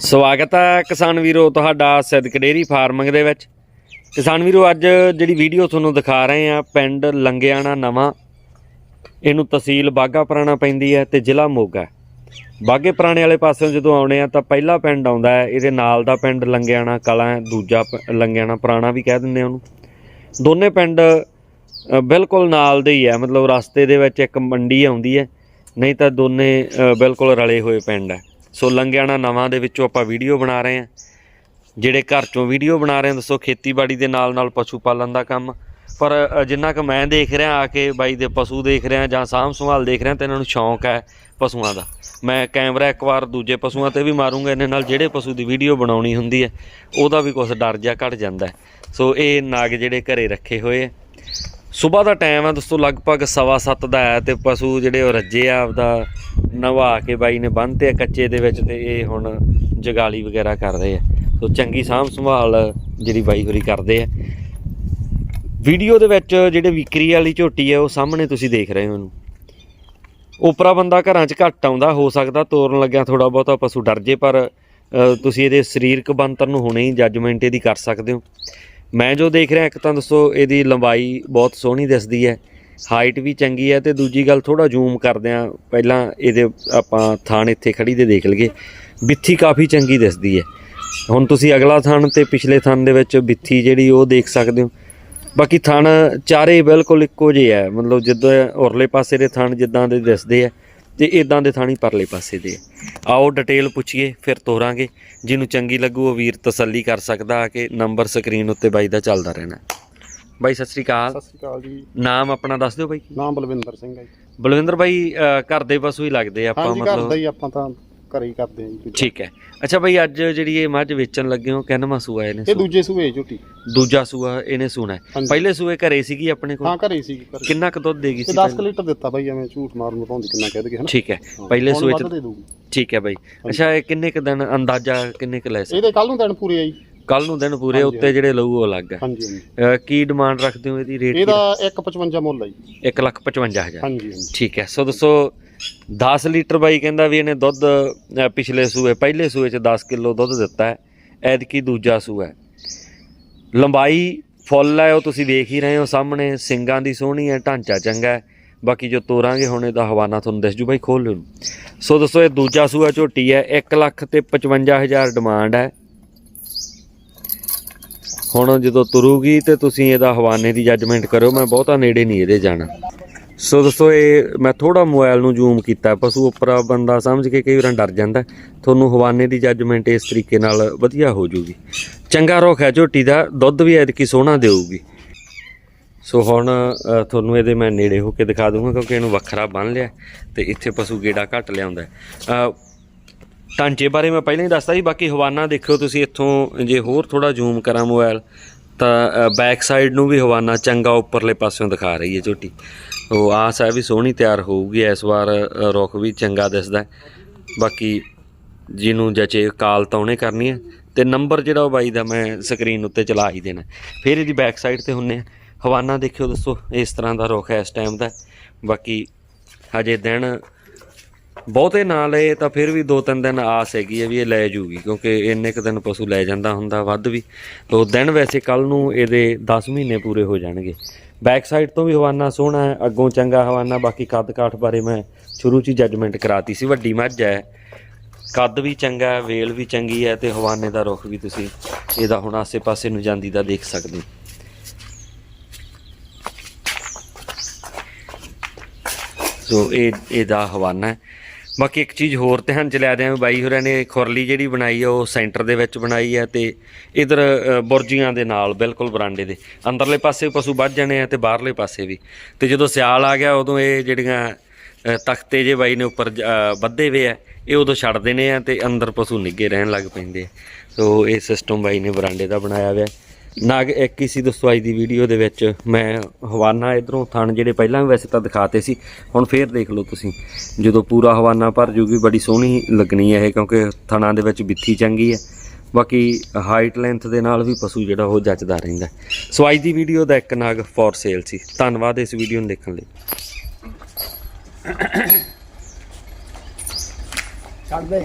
ਸਵਾਗਤ ਹੈ ਕਿਸਾਨ ਵੀਰੋ ਤੁਹਾਡਾ ਸਿੱਧਕ ਡੇਰੀ ਫਾਰਮਿੰਗ ਦੇ ਵਿੱਚ। ਕਿਸਾਨ ਵੀਰੋ, ਅੱਜ ਜਿਹੜੀ ਵੀਡੀਓ ਤੁਹਾਨੂੰ ਦਿਖਾ ਰਹੇ ਆ ਪਿੰਡ ਲੰਗਿਆਣਾ ਨਵਾਂ। ਇਹਨੂੰ ਤਹਿਸੀਲ ਬਾਗਾ ਪੁਰਾਣਾ ਪੈਂਦੀ ਹੈ ਤੇ ਜ਼ਿਲ੍ਹਾ ਮੋਗਾ ਬਾਗੇ ਪੁਰਾਣੇ ਵਾਲੇ ਪਾਸਿਓਂ ਜਦੋਂ ਆਉਣੇ ਆ ਤਾਂ ਪਹਿਲਾ ਪਿੰਡ ਆਉਂਦਾ ਹੈ, ਇਹਦੇ ਨਾਲ ਦਾ ਪਿੰਡ ਲੰਗਿਆਣਾ ਕਲਾ ਹੈ, ਦੂਜਾ ਪ- ਲੰਗਿਆਣਾ ਪੁਰਾਣਾ ਵੀ ਕਹਿ ਦਿੰਦੇ ਆ ਉਹਨੂੰ। ਦੋਨੇ ਪਿੰਡ ਬਿਲਕੁਲ ਨਾਲ ਦੇ ਹੀ ਹੈ, ਮਤਲਬ ਰਸਤੇ ਦੇ ਵਿੱਚ ਇੱਕ ਮੰਡੀ ਆਉਂਦੀ ਹੈ, ਨਹੀਂ ਤਾਂ ਦੋਨੇ ਬਿਲਕੁਲ ਰਲੇ ਹੋਏ ਪਿੰਡ ਹੈ। ਸੋ ਲੰਗਿਆਣਾ ਨਵਾਂ ਦੇ ਵਿੱਚੋਂ ਆਪਾਂ ਵੀਡੀਓ ਬਣਾ ਰਹੇ ਹਾਂ। ਜਿਹੜੇ ਘਰ ਚੋਂ ਵੀਡੀਓ ਬਣਾ ਰਹੇ ਹਾਂ, ਦੱਸੋ ਖੇਤੀਬਾੜੀ ਦੇ ਨਾਲ ਨਾਲ ਪਸ਼ੂ ਪਾਲਣ ਦਾ ਕੰਮ। ਪਰ ਜਿੰਨਾ ਕੁ ਮੈਂ ਦੇਖ ਰਿਹਾ ਆ ਕੇ ਬਾਈ ਦੇ ਪਸ਼ੂ ਦੇਖ ਰਿਹਾ ਜਾਂ ਸਾਂਭ ਸੰਭਾਲ ਦੇਖ ਰਿਹਾ, ਤੇ ਇਹਨਾਂ ਨੂੰ ਸ਼ੌਂਕ ਹੈ ਪਸ਼ੂਆਂ ਦਾ। ਮੈਂ ਕੈਮਰਾ ਇੱਕ ਵਾਰ ਦੂਜੇ ਪਸ਼ੂਆਂ ਤੇ ਵੀ ਮਾਰੂੰਗਾ ਇਹਨਾਂ ਨਾਲ ਜਿਹੜੇ ਪਸ਼ੂ ਦੀ ਵੀਡੀਓ ਬਣਾਉਣੀ ਹੁੰਦੀ ਹੈ, ਉਹਦਾ ਵੀ ਕੁਝ ਡਰ ਜਾ ਘਟ ਜਾਂਦਾ ਸੋ ਇਹ ਨਾਗ ਜਿਹੜੇ ਘਰੇ ਰੱਖੇ ਹੋਏ ਹੈ। ਸਵੇਰ ਦਾ ਟਾਈਮ ਆ ਦੋਸਤੋ, ਲਗਭਗ ਸਵਾ ਸੱਤ ਦਾ ਹੈ ਤੇ ਪਸ਼ੂ ਜਿਹੜੇ ਉਹ ਰੱਜੇ ਆ ਆਪਦਾ ਨਵਾ ਕੇ ਬਾਈ ਨੇ ਬੰਨ੍ਹਤੇ ਆ ਕੱਚੇ ਦੇ ਵਿੱਚ ਤੇ ਇਹ ਹੁਣ ਜਗਾਲੀ ਵਗੈਰਾ ਕਰ ਰਹੇ ਆ। ਸੋ ਚੰਗੀ ਸਾਂਭ ਸੰਭਾਲ ਜਿਹੜੀ ਬਾਈ ਹੋਰੀ ਕਰਦੇ ਆ। ਵੀਡੀਓ ਦੇ ਵਿੱਚ ਜਿਹੜੇ ਵਿਕਰੀ ਵਾਲੀ ਝੋਟੀ ਹੈ ਉਹ ਸਾਹਮਣੇ ਤੁਸੀਂ ਦੇਖ ਰਹੇ ਹੋ ਉਹਨੂੰ ਉਪਰਾ ਬੰਦਾ ਘਰਾਂ 'ਚ ਘੱਟ ਆਉਂਦਾ, ਹੋ ਸਕਦਾ ਤੋਰਨ ਲੱਗਿਆ ਥੋੜਾ ਬਹੁਤਾ ਪਸ਼ੂ ਡਰ ਜੇ, ਪਰ ਤੁਸੀਂ ਇਹਦੇ ਸਰੀਰਕ ਬਣਤਰ ਨੂੰ ਹੁਣੇ ਹੀ ਜੱਜਮੈਂਟ ਇਹਦੀ ਕਰ ਸਕਦੇ ਹੋ। ਮੈਂ ਜੋ ਦੇਖ ਰਿਹਾ, ਇੱਕ ਤਾਂ ਦੱਸੋ, ਇਹਦੀ ਲੰਬਾਈ ਬਹੁਤ ਸੋਹਣੀ ਦਿਸਦੀ ਹੈ। ਹਾਈਟ ਵੀ ਚੰਗੀ ਹੈ ਤੇ ਦੂਜੀ ਗੱਲ ਥੋੜਾ ਜ਼ੂਮ ਕਰਦੇ ਆ ਪਹਿਲਾਂ ਇਹਦੇ ਆਪਾਂ ਥਾਣ ਇੱਥੇ ਖੜੀ ਦੇ ਦੇਖ ਲਈਏ। ਬਿੱਥੀ ਕਾਫੀ ਚੰਗੀ ਦਿਸਦੀ ਹੈ। ਹੁਣ ਤੁਸੀਂ ਅਗਲਾ ਥਾਣ ਤੇ ਪਿਛਲੇ ਥਾਣ ਦੇ ਵਿੱਚ ਬਿੱਥੀ ਜਿਹੜੀ ਉਹ ਦੇਖ ਸਕਦੇ ਹੋ। ਬਾਕੀ ਥਣ ਚਾਰੇ ਬਿਲਕੁਲ ਇੱਕੋ ਜਿਹੇ ਆ ਮਤਲਬ ਜਿੱਦਾਂ ਉਰਲੇ ਪਾਸੇ ਦੇ ਥਣ ਜਿੱਦਾਂ ਦੇ ਦਿਸਦੇ ਆ। ਤੇ ਇਦਾਂ ਦੇ ਥਾਣੀ ਪਰਲੇ ਪਾਸੇ ਦੇ ਆ। ਆਓ ਡਿਟੇਲ ਪੁੱਛੀਏ ਫਿਰ ਤੋਰਾਂਗੇ। ਜਿਹਨੂੰ ਚੰਗੀ ਲੱਗੂ ਉਹ ਵੀਰ ਤਸੱਲੀ ਕਰ ਸਕਦਾ ਕਿ ਨੰਬਰ ਸਕਰੀਨ ਉੱਤੇ ਬਾਈ ਦਾ ਚੱਲਦਾ ਰਹਿਣਾ। ਬਾਈ ਸਤਿ ਸ੍ਰੀ ਅਕਾਲ। ਸਤਿ ਸ਼੍ਰੀ ਅਕਾਲ ਜੀ। ਨਾਮ ਆਪਣਾ ਦੱਸ ਦਿਓ ਬਾਈ। ਨਾਮ ਬਲਵਿੰਦਰ ਸਿੰਘ ਹੈ ਜੀ। ਬਲਵਿੰਦਰ ਬਾਈ ਘਰ ਦੇ ਪਸ਼ੂ ਹੀ ਲੱਗਦੇ ਆ ਆਪਾਂ ਹਾਂਜੀ ਘਰ ਦਾ ਮਤਲਬ ਹੀ ਆਪਾਂ ਤਾਂ ਘਰੇ ਹੀ ਕਰਦੇ ਹਾਂ ਜੀ ਠੀਕ ਹੈ। ਅੱਛਾ ਬਾਈ ਅੱਜ ਜਿਹੜੀ ਇਹ ਮੱਝ ਵੇਚਣ ਲੱਗੇ ਹੋ ਕਿੰਨਵਾਂ ਸੂਆ ਇਹਨੇ ਇਹ ਦੂਜੇ ਸੂਏ ਝੁੱਟੀ। ਦੂਜਾ ਸੂਆ ਇਹਨੇ ਸੂਣਾ ਹੈ। ਹਾਂਜੀ। ਪਹਿਲੇ ਸੂਏ ਘਰੇ ਸੀਗੀ ਆਪਣੇ ਕੋਲ? ਹਾਂ ਘਰੇ ਹੀ ਸੀ ਘਰੇ ਕਿੰਨਾ ਕੁ ਦੁੱਧ ਦੇਗੀ ਇਹ ਸੀ 10 ਪਹਿਲਾਂ? ਲੀਟਰ ਦਿੱਤਾ ਬਾਈ ਐਵੇਂ ਝੂਠ ਮਾਰਨ ਨੂੰ ਪਾਉਂਦੀ ਕਿੰਨਾ ਕਹਿ ਦਗੇ ਹਨਾ ਠੀਕ ਹੈ। ਹਾਂ, ਪਹਿਲੇ ਹੁਣ ਸੂਏ ਵੱਧ ਚ ਦੇ ਦੂਗੀ ਠੀਕ ਹੈ ਬਾਈ। ਅੱਛਾ ਇਹ ਕਿੰਨੇ ਕੁ ਦਿਨ ਅੰਦਾਜ਼ਾ ਕਿੰਨੇ ਕੁ ਲੈ ਸਕਦੇ? ਇਹਦੇ ਕੱਲ ਨੂੰ ਦਿਨ ਪੂਰੇ ਆਈ ਕੱਲ ਨੂੰ ਦਿਨ ਪੂਰੇ ਹਾਂਜੀ, ਉੱਤੇ ਜਿਹੜੇ ਲਊ ਉਹ ਅਲੱਗ ਹੈ। ਹਾਂਜੀ ਹਾਂਜੀ। ਅਹ ਕੀ ਡਿਮਾਂਡ ਰੱਖਦੇ ਹੋ ਇਹਦੀ ਰੇਟ ਇਹਦਾ 155 ਮੁੱਲ ਹੈ ਜੀ। 155000 ਹਾਂਜੀ ਹਾਂਜੀ। ਠੀਕ ਹੈ। ਸੋ ਦੱਸੋ 10 ਲੀਟਰ ਬਾਈ ਕਹਿੰਦਾ ਵੀ ਇਹਨੇ ਦੁੱਧ ਪਿਛਲੇ ਸੂਏ, ਪਹਿਲੇ ਸੂਏ ਚ 10 ਕਿਲੋ ਦੁੱਧ ਦਿੱਤਾ ਹੈ। ਐਤਕੀ ਦੂਜਾ ਸੂਆ ਹੈ। ਲੰਬਾਈ ਫੁੱਲ ਹੈ, ਉਹ ਤੁਸੀਂ ਦੇਖ ਹੀ ਰਹੇ ਹੋ ਸਾਹਮਣੇ। ਸਿੰਗਾਂ ਦੀ ਸੋਹਣੀ ਹੈ, ਢਾਂਚਾ ਚੰਗਾ ਹੈ। ਬਾਕੀ ਜੋ ਤੋਰਾਂਗੇ ਹੁਣ ਇਹਦਾ ਹਵਾਨਾ ਤੁਹਾਨੂੰ ਦੱਸ ਜੂ। ਬਾਈ ਖੋਲ ਲਿਓ ਸੋ ਦੱਸੋ, ਇਹ ਦੂਜਾ ਸੂਆ ਝੋਟੀ ਹੈ। 1 ਲੱਖ ਤੇ 55000 ਡਿਮਾਂਡ ਹੈ। ਹੁਣ ਜਦੋਂ ਤੁਰੂਗੀ ਤੇ ਤੁਸੀਂ ਇਹਦਾ ਹਵਾਨੇ ਦੀ ਜੱਜਮੈਂਟ ਕਰਿਓ ਮੈਂ ਬਹੁਤਾ ਨੇੜੇ ਨਹੀਂ ਇਹਦੇ ਜਾਣਾ। ਸੋ ਦੋਸਤੋ, ਇਹ ਮੈਂ ਥੋੜਾ ਮੋਬਾਈਲ ਨੂੰ ਜ਼ੂਮ ਕੀਤਾ, ਪਸ਼ੂ ਉੱਪਰ ਬੰਦਾ ਸਮਝ ਕੇ ਕਈ ਵਾਰ ਡਰ ਜਾਂਦਾ। ਤੁਹਾਨੂੰ ਹਵਾਨੇ ਦੀ ਜੱਜਮੈਂਟ ਇਸ ਤਰੀਕੇ ਨਾਲ ਵਧੀਆ ਹੋ ਜੂਗੀ। ਚੰਗਾ ਰੁੱਖ ਹੈ, ਝੋਟੀ ਦਾ, ਦੁੱਧ ਵੀ ਐਤਕੀ ਸੋਹਣਾ ਦੇਊਗੀ। ਸੋ ਹੁਣ ਤੁਹਾਨੂੰ ਇਹਦੇ ਮੈਂ ਨੇੜੇ ਹੋ ਕੇ ਦਿਖਾ ਦੂੰਗਾ ਕਿਉਂਕਿ ਇਹਨੂੰ ਵੱਖਰਾ ਬੰਨ ਲਿਆ ਤੇ ਇੱਥੇ ਪਸ਼ੂ ਗੇੜਾ ਘੱਟ ਲਿਆਉਂਦਾ ਹੈ। ਢਾਂਚੇ ਬਾਰੇ ਮੈਂ ਪਹਿਲਾਂ ਹੀ ਦੱਸਤਾ ਸੀ, ਬਾਕੀ ਹਵਾਨਾ ਦੇਖਿਓ ਤੁਸੀਂ ਇੱਥੋਂ, ਜੇ ਹੋਰ ਥੋੜਾ ਜ਼ੂਮ ਕਰਾਂ ਮੋਬਾਈਲ ਤਾਂ ਬੈਕ ਸਾਈਡ ਨੂੰ ਵੀ ਹਵਾਨਾ ਚੰਗਾ ਉੱਪਰਲੇ ਪਾਸਿਓਂ ਦਿਖਾ ਰਹੀ ਹੈ ਝੋਟੀ। ਉਹ ਆਸ ਹੈ ਵੀ ਸੋਹਣੀ ਤਿਆਰ ਹੋਊਗੀ, ਇਸ ਵਾਰ ਰੁੱਖ ਵੀ ਚੰਗਾ ਦਿਸਦਾ। ਬਾਕੀ ਜਿਹਨੂੰ ਜਚੇ ਕਾਲ ਤਾਂ ਉਹਨੇ ਕਰਨੀ ਹੈ ਤੇ ਨੰਬਰ ਜਿਹੜਾ ਉਹ ਬਾਈ ਦਾ ਮੈਂ ਸਕਰੀਨ ਉੱਤੇ ਚਲਾ ਹੀ ਦੇਣਾ। ਫਿਰ ਇਹਦੀ ਬੈਕ ਸਾਈਡ ਤੇ ਹੁੰਨੇ ਆ। ਹਵਾਨਾ ਦੇਖਿਓ ਦੱਸੋ ਇਸ ਤਰ੍ਹਾਂ ਦਾ ਰੁੱਖ ਹੈ ਇਸ ਟਾਈਮ ਦਾ। ਬਾਕੀ ਹਜੇ ਦਿਨ ਬਹੁਤੇ ਨਾ ਲਏ ਤਾਂ ਫਿਰ ਵੀ ਦੋ ਤਿੰਨ ਦਿਨ ਆਸ ਹੈਗੀ ਹੈ ਵੀ ਇਹ ਲੈ ਜੂਗੀ, ਕਿਉਂਕਿ ਇੰਨੇ ਕੁ ਦਿਨ ਪਸ਼ੂ ਲੈ ਜਾਂਦਾ ਹੁੰਦਾ ਵੱਧ ਵੀ। ਦੋ ਦਿਨ ਵੈਸੇ ਕੱਲ ਨੂੰ ਇਹਦੇ 10 ਮਹੀਨੇ ਪੂਰੇ ਹੋ ਜਾਣਗੇ। ਬੈਕ ਸਾਈਡ ਤੋਂ ਵੀ ਹਵਾਨਾ ਸੋਹਣਾ ਹੈ, ਅੱਗੋਂ ਚੰਗਾ ਹਵਾਨਾ, ਬਾਕੀ ਕੱਦ ਕਾਠ ਬਾਰੇ ਮੈਂ ਸ਼ੁਰੂ 'ਚ ਹੀ ਜੱਜਮੈਂਟ ਕਰਾਤੀ ਸੀ, ਵੱਡੀ ਮੱਝ ਹੈ। ਕੱਦ ਵੀ ਚੰਗਾ ਹੈ, ਵੇਲ ਵੀ ਚੰਗੀ ਹੈ ਤੇ ਹਵਾਨੇ ਦਾ ਰੁੱਖ ਵੀ ਤੁਸੀਂ ਇਹਦਾ ਹੁਣ ਆਸੇ-ਪਾਸੇ ਨੂੰ ਜਾਂਦੀ ਦਾ ਦੇਖ ਸਕਦੇ ਹੋ। ਸੋ ਇਹ, ਇਹਦਾ ਹਵਾਨਾ ਹੈ। ਬਾਕੀ ਇੱਕ ਚੀਜ਼ ਹੋਰ ਧਿਆਨ ਚ ਲਿਆ ਦਿਆਂ ਵੀ ਬਾਈ ਹੋਰਾਂ ਨੇ ਖੁਰਲੀ ਜਿਹੜੀ ਬਣਾਈ ਆ, ਉਹ ਸੈਂਟਰ ਦੇ ਵਿੱਚ ਬਣਾਈ ਹੈ ਤੇ ਇਧਰ ਬੁਰਜੀਆਂ ਦੇ ਨਾਲ, ਬਿਲਕੁਲ ਬਰਾਂਡੇ ਦੇ। ਅੰਦਰਲੇ ਪਾਸੇ ਪਸ਼ੂ ਵੱਧ ਜਾਣੇ ਆ ਤੇ ਬਾਹਰਲੇ ਪਾਸੇ ਵੀ। ਤੇ ਜਦੋਂ ਸਿਆਲ ਆ ਗਿਆ, ਉਦੋਂ ਇਹ ਜਿਹੜੀਆਂ ਤਖਤੇ ਜੇ ਬਾਈ ਨੇ ਉੱਪਰ ਜ- ਬੱਧੇ ਵੇ ਆ, ਇਹ ਉਦੋਂ ਛੱਡ ਦੇਣੇ ਆ ਤੇ ਅੰਦਰ ਪਸ਼ੂ ਨਿੱਗੇ ਰਹਿਣ ਲੱਗ ਪੈਂਦੇ ਆ। ਸੋ ਇਹ ਸਿਸਟਮ ਬਾਈ ਨੇ ਬਰਾਂਡੇ ਦਾ ਬਣਾਇਆ ਹੋਇਆ ਨਾਗ ਇੱਕ ਹੀ ਸੀ ਦੋਸਤੋ ਅੱਜ ਦੀ ਵੀਡੀਓ ਦੇ ਵਿੱਚ। ਮੈਂ ਹਵਾਨਾ ਇਧਰੋਂ ਥਣ ਜਿਹੜੇ ਪਹਿਲਾਂ ਵੀ ਵੈਸੇ ਤਾਂ ਦਿਖਾਤੇ ਸੀ, ਹੁਣ ਫੇਰ ਦੇਖ ਲਓ ਤੁਸੀਂ। ਜਦੋਂ ਪੂਰਾ ਹਵਾਨਾ ਭਰ ਜੂਗੀ, ਬੜੀ ਸੋਹਣੀ ਲੱਗਣੀ ਹੈ ਇਹ, ਕਿਉਂਕਿ ਥਣਾਂ ਦੇ ਵਿੱਚ ਬਿੱਥੀ ਚੰਗੀ ਹੈ। ਬਾਕੀ ਹਾਈਟ ਲੈਂਥ ਦੇ ਨਾਲ ਵੀ ਪਸ਼ੂ ਜਿਹੜਾ ਉਹ ਜੱਚਦਾ ਰਹਿੰਦਾ ਸਵਾਈ ਦੀ ਵੀਡੀਓ ਦਾ ਇੱਕ ਨਾਗ ਫॉर ਸੇਲ ਸੀ। ਧੰਨਵਾਦ ਇਸ ਵੀਡੀਓ ਨੂੰ ਦੇਖਣ ਲਈ। ਛੱਡ ਦੇ